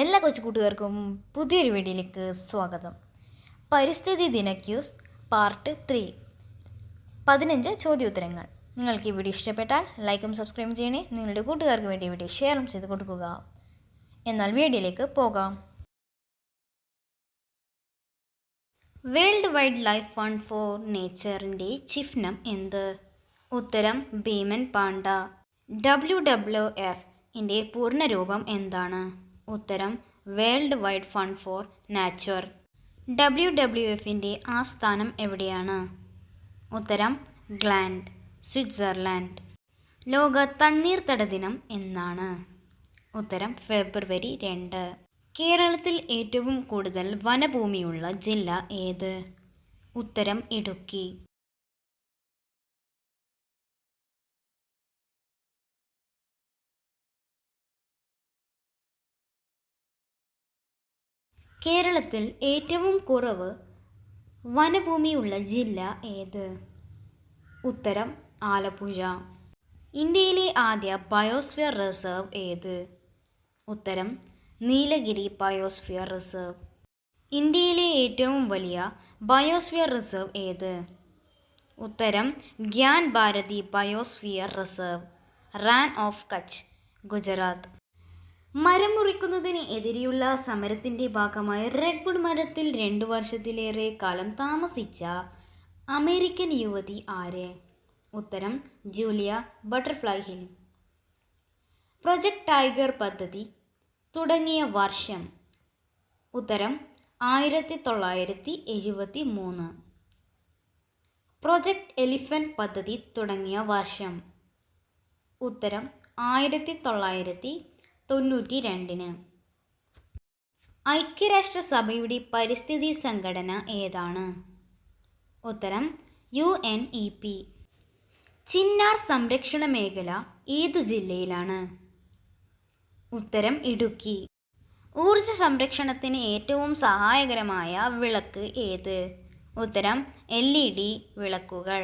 എല്ലാ കൊച്ചു കൂട്ടുകാർക്കും പുതിയൊരു വീഡിയോയിലേക്ക് സ്വാഗതം. പരിസ്ഥിതി ദിന ക്യൂസ് പാർട്ട് ത്രീ. പതിനഞ്ച് ചോദ്യോത്തരങ്ങൾ. നിങ്ങൾക്ക് ഈ വീഡിയോ ഇഷ്ടപ്പെട്ടാൽ ലൈക്കും സബ്സ്ക്രൈബും ചെയ്യണേ. നിങ്ങളുടെ കൂട്ടുകാർക്ക് വേണ്ടി വീഡിയോ ഷെയറും ചെയ്ത് കൊടുക്കുക. എന്നാൽ വീഡിയോയിലേക്ക് പോകാം. World wide life fund for നേച്ചറിന്റെ ചിഹ്നം എന്ത്? ഉത്തരം ഭീമൻ പാണ്ട ഡബ്ല്യു ഡബ്ല്യു എഫ് ഇന്റെ പൂർണരൂപം എന്താണ്? ഉത്തരം world wide fund for nature W W എഫിന്റെ ആസ്ഥാനം എവിടെയാണ്? ഉത്തരം ഗ്ലാൻഡ് സ്വിറ്റ്സർലാൻഡ് ലോക തണ്ണീർത്തട ദിനം എന്നാണ്. ഉത്തരം ഫെബ്രുവരി രണ്ട്. കേരളത്തിൽ ഏറ്റവും കൂടുതൽ വനഭൂമിയുള്ള ജില്ല ഏത്? ഉത്തരം ഇടുക്കി. കേരളത്തിൽ ഏറ്റവും കുറവ് വനഭൂമിയുള്ള ജില്ല ഏത്? ഉത്തരം ആലപ്പുഴ. ഇന്ത്യയിലെ ആദ്യ ബയോസ്ഫിയർ റിസർവ് ഏത്? ഉത്തരം നീലഗിരി ബയോസ്ഫിയർ റിസർവ്. ഇന്ത്യയിലെ ഏറ്റവും വലിയ ബയോസ്ഫിയർ റിസർവ് ഏത്? ഉത്തരം Gyan Bharati biosphere reserve. Rann of Kutch Gujarat. മരം മുറിക്കുന്നതിന് എതിരെയുള്ള സമരത്തിന്റെ ഭാഗമായി റെഡ്വുഡ് മരത്തിൽ രണ്ടു വർഷത്തിലേറെ കാലം താമസിച്ച അമേരിക്കൻ യുവതി ആര്? ഉത്തരം Julia Butterfly Hill. Project tiger പദ്ധതി തുടങ്ങിയ വർഷം. ഉത്തരം ആയിരത്തി തൊള്ളായിരത്തി എഴുപത്തി മൂന്ന് പ്രൊജക്ട് എലിഫന്റ് പദ്ധതി തുടങ്ങിയ വർഷം. ഉത്തരം ആയിരത്തി തൊള്ളായിരത്തി തൊണ്ണൂറ്റി രണ്ടിന് ഐക്യരാഷ്ട്രസഭയുടെ പരിസ്ഥിതി സംഘടന ഏതാണ്? ഉത്തരം U N E P. Chinnar സംരക്ഷണ മേഖല ഏതു ജില്ലയിലാണ്? ഉത്തരം ഇടുക്കി. ഊർജ സംരക്ഷണത്തിന് ഏറ്റവും സഹായകരമായ വിളക്ക് ഏത്? ഉത്തരം എൽ ഇ ഡി വിളക്കുകൾ.